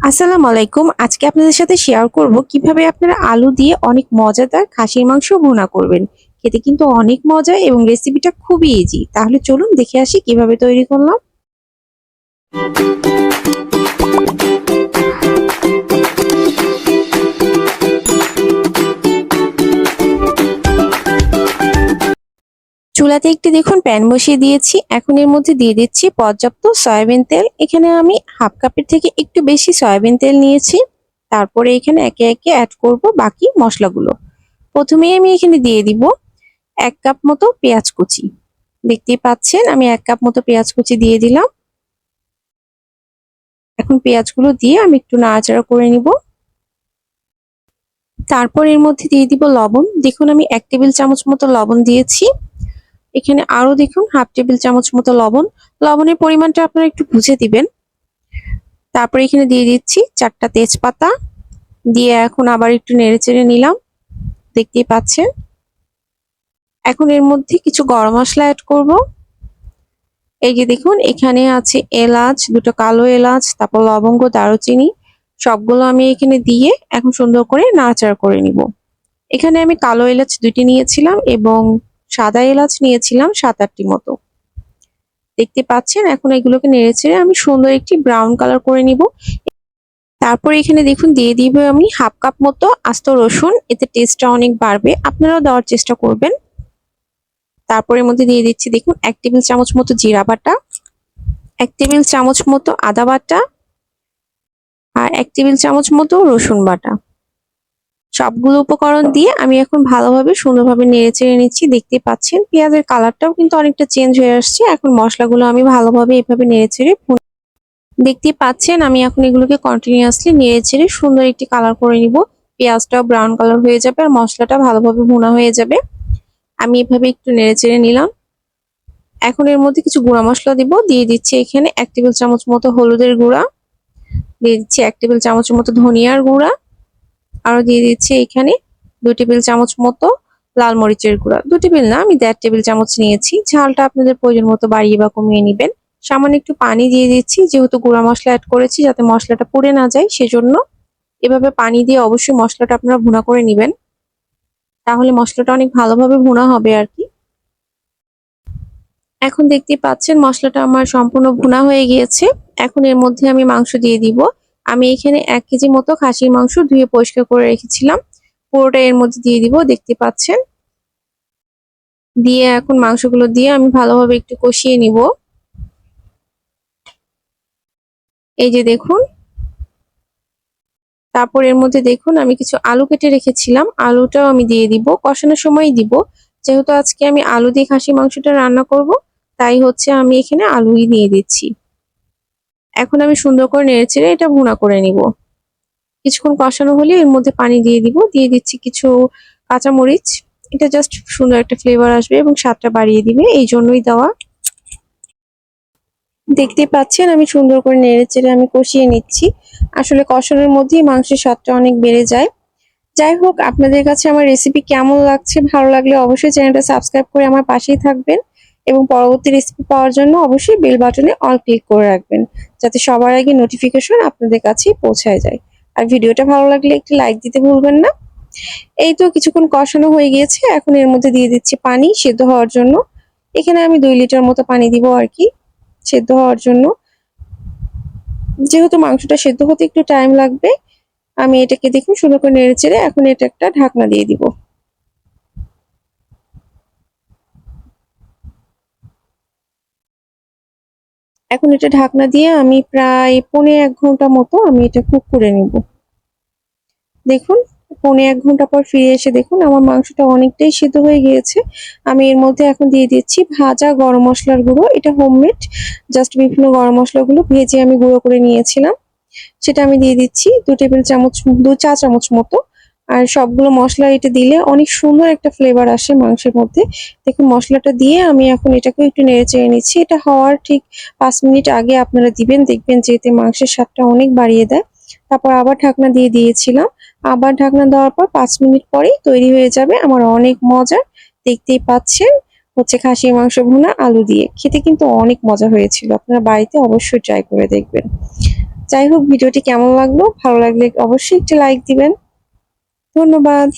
আসসালামু আলাইকুম আজকে আপনাদের সাথে শেয়ার করব কীভাবে আপনারা আলু দিয়ে অনেক মজাদার খাসির মাংস ভুনা করবেন। খেতে কিন্তু অনেক মজা এবং রেসিপিটা খুবই ইজি তাহলে চলুন দেখে আসি কীভাবে তৈরি করলাম। চুলাতে একটি দেখুন প্যান বসিয়ে দিয়েছি। এখন এর মধ্যে দিয়ে দিচ্ছি পর্যাপ্ত সয়াবিন তেল। এখানে আমি হাফ কাপের থেকে একটু বেশি সয়াবিন তেল নিয়েছি। তারপরে এখানে একে একে অ্যাড করব বাকি মশলাগুলো। প্রথমেই আমি এখানে দিয়ে দিব এক কাপ মতো পেঁয়াজ কুচি। দেখতেই পাচ্ছেন, আমি এক কাপ মতো পেঁয়াজ কুচি দিয়ে দিলাম। এখন পেঁয়াজগুলো দিয়ে আমি একটু নাড়াচাড়া করে নিব। তারপর এর মধ্যে দিয়ে দিব লবণ। দেখুন আমি এক টেবিল চামচ মতো লবণ দিয়েছি। এখানে আরও দেখুন, হাফ টেবিল চামচ মতো লবণ। লবণের পরিমাণটা আপনারা একটু বুঝে দিবেন। তারপরে এখানে দিয়ে দিচ্ছি চারটা তেজপাতা। দিয়ে এখন আবার একটু নেড়ে চেড়ে নিলাম। দেখতেই পাচ্ছেন। এখন এর মধ্যে কিছু গরম মশলা অ্যাড করব। এই যে দেখুন, এখানে আছে এলাচ, দুটো কালো এলাচ, তারপর লবঙ্গ, দারুচিনি, সবগুলো আমি এখানে দিয়ে এখন সুন্দর করে নাড়াচাড়া করে নিব। এখানে আমি কালো এলাচ দুটি নিয়েছিলাম এবং সাদা এলাচ নিয়েছিলাম সাত আটটি মতো। দেখতে পাচ্ছেন, এখন এগুলোকে নেড়ে ছেড়ে আমি সুন্দর একটি ব্রাউন কালার করে নিব। তারপর এখানে দেখুন, দিয়ে দিব আমি হাফ কাপ মতো আস্ত রসুন, এতে টেস্টটা অনেক বাড়বে। আপনারাও দেওয়ার চেষ্টা করবেন। তারপরের মধ্যে দিয়ে দিচ্ছি, দেখুন, এক টেবিল চামচ মতো জিরা বাটা, এক টেবিল চামচ মতো আদা বাটা আর এক টেবিল চামচ মতো রসুন বাটা। সবগুলো উপকরণ দিয়ে আমি এখন ভালোভাবে সুন্দরভাবে নেড়ে চেড়ে নিচ্ছি। দেখতে পাচ্ছেন, পেঁয়াজের কালারটাও কিন্তু অনেকটা চেঞ্জ হয়ে আসছে। এখন মশলাগুলো আমি ভালোভাবে এভাবে নেড়ে চেড়ে দেখতে পাচ্ছেন, আমি এখন এগুলোকে কন্টিনিউয়াসলি নেড়ে চেড়ে সুন্দর একটি কালার করে নিব। পেঁয়াজটাও ব্রাউন কালার হয়ে যাবে আর মশলাটা ভালোভাবে ভুনা হয়ে যাবে। আমি এভাবে একটু নেড়ে চেড়ে নিলাম। এখন এর মধ্যে কিছু গুঁড়া মশলা দিব। দিয়ে দিচ্ছি এখানে এক টেবিল চামচ মতো হলুদের গুঁড়া। দিয়ে দিচ্ছি এক টেবিল চামচের মতো ধনিয়ার গুঁড়া। আরও দিয়ে দিচ্ছি এখানে দু টেবিল চামচ মতো লাল মরিচের গুঁড়া। দু টেবিল না, আমি দেড় টেবিল চামচ নিয়েছি। ঝালটা আপনাদের প্রয়োজন মতো বাড়িয়ে বা কমিয়ে নেবেন। সামান্য একটু পানি দিয়ে দিচ্ছি, যেহেতু গুঁড়া মশলা অ্যাড করেছি যাতে মশলাটা পুড়ে না যায়, সেজন্য এভাবে পানি দিয়ে অবশ্যই মশলাটা আপনারা ভুনা করে নেবেন। তাহলে মশলাটা অনেক ভালোভাবে ভুনা হবে আর কি। এখন দেখতে পাচ্ছেন মশলাটা আমার সম্পূর্ণ ভুনা হয়ে গিয়েছে। এখন এর মধ্যে আমি মাংস দিয়ে দিব। আমি এখানে এক কেজি মতো খাসির মাংস ধুয়ে পরিষ্কার করে রেখেছিলাম। পুরোটা এর মধ্যে দিয়ে দিব, দেখতে পাচ্ছেন? দিয়ে এখন মাংসগুলো দিয়ে আমি ভালোভাবে একটু কষিয়ে নিব। এই যে দেখুন। তারপর এর মধ্যে দেখুন, আমি কিছু আলু কেটে রেখেছিলাম। আলুটাও আমি দিয়ে দিব, কষানোর সময় দিব। যেহেতু আজকে আমি আলু দিয়ে খাসি মাংসটা রান্না করব, তাই হচ্ছে আমি এখানে আলুই দিয়ে দিচ্ছি। এখন আমি সুন্দর করে নেড়ে চেড়ে এটা ভুনা করে নিব। কিছুক্ষণ কষানো হলে এর মধ্যে পানি দিয়ে দিব। দিয়ে দিচ্ছি কিছু কাঁচামরিচ। এটা জাস্ট সুন্দর একটা ফ্লেভার আসবে এবং স্বাদটা বাড়িয়ে দিবে। এই জন্যই দেওয়া। দেখতে পাচ্ছেন, আমি সুন্দর করে নেড়ে চেড়ে আমি কষিয়ে নিচ্ছি। আসলে কষানোর মধ্যেই মাংসের স্বাদটা অনেক বেড়ে যায়। যাই হোক, আপনাদের কাছে আমার রেসিপি কেমন লাগছে, ভালো লাগলে অবশ্যই চ্যানেলটা সাবস্ক্রাইব করে আমার পাশেই থাকবেন। এবং পরবর্তী রেসিপি পাওয়ার জন্য অবশ্যই বেল বাটনে অল ক্লিক করে রাখবেন, যাতে সবার আগে নোটিফিকেশন আপনাদের কাছেই পৌঁছায় যায়। আর ভিডিওটা ভালো লাগলে একটি লাইক দিতে ভুলবেন না। এই তো কিছুক্ষণ কষানো হয়ে গিয়েছে, এখন এর মধ্যে দিয়ে দিচ্ছি পানি সেদ্ধ হওয়ার জন্য। এখানে আমি দুই লিটার মতো পানি দিব আর কি, সেদ্ধ হওয়ার জন্য। যেহেতু মাংসটা সেদ্ধ হতে একটু টাইম লাগবে, আমি এটাকে দেখুন সুন্দর করে নেড়ে চেড়ে এখন এটা একটা ঢাকনা দিয়ে দিব। এখন এটা ঢাকনা দিয়ে আমি প্রায় পৌনে এক ঘণ্টা মতো আমি এটা কুক করে নিব। দেখুন, পৌনে এক ঘণ্টা পর ফিরে এসে দেখুন, আমার মাংসটা অনেকটাই সিদ্ধ হয়ে গিয়েছে। আমি এর মধ্যে এখন দিয়ে দিচ্ছি ভাজা গরম মশলার গুঁড়ো। এটা হোমমেড, জাস্ট বিভিন্ন গরম মশলাগুলো ভেজে আমি গুঁড়ো করে নিয়েছিলাম। সেটা আমি দিয়ে দিচ্ছি দু টেবিল চামচ, দু চা চামচ মতো। আর সবগুলো মশলা এটা দিলে অনেক সুন্দর একটা ফ্লেভার আসে মাংসের মধ্যে। দেখুন, মশলাটা দিয়ে আমি এখন এটাকে একটু নেড়ে চেড়ে নিচ্ছি। এটা হওয়ার ঠিক পাঁচ মিনিট আগে আপনারা দিবেন, দেখবেন যে এতে মাংসের স্বাদটা অনেক বাড়িয়ে দেয়। তারপর আবার ঢাকনা দিয়ে দিয়েছিলাম। আবার ঢাকনা দেওয়ার পর পাঁচ মিনিট পরেই তৈরি হয়ে যাবে আমার অনেক মজার। দেখতেই পাচ্ছেন, হচ্ছে খাসির মাংস ভুনা, আলু দিয়ে। খেতে কিন্তু অনেক মজা হয়েছিল। আপনারা বাড়িতে অবশ্যই ট্রাই করে দেখবেন। যাই হোক, ভিডিওটি কেমন লাগল? ভালো লাগলে অবশ্যই একটি লাইক দিবেন। ধন্যবাদ।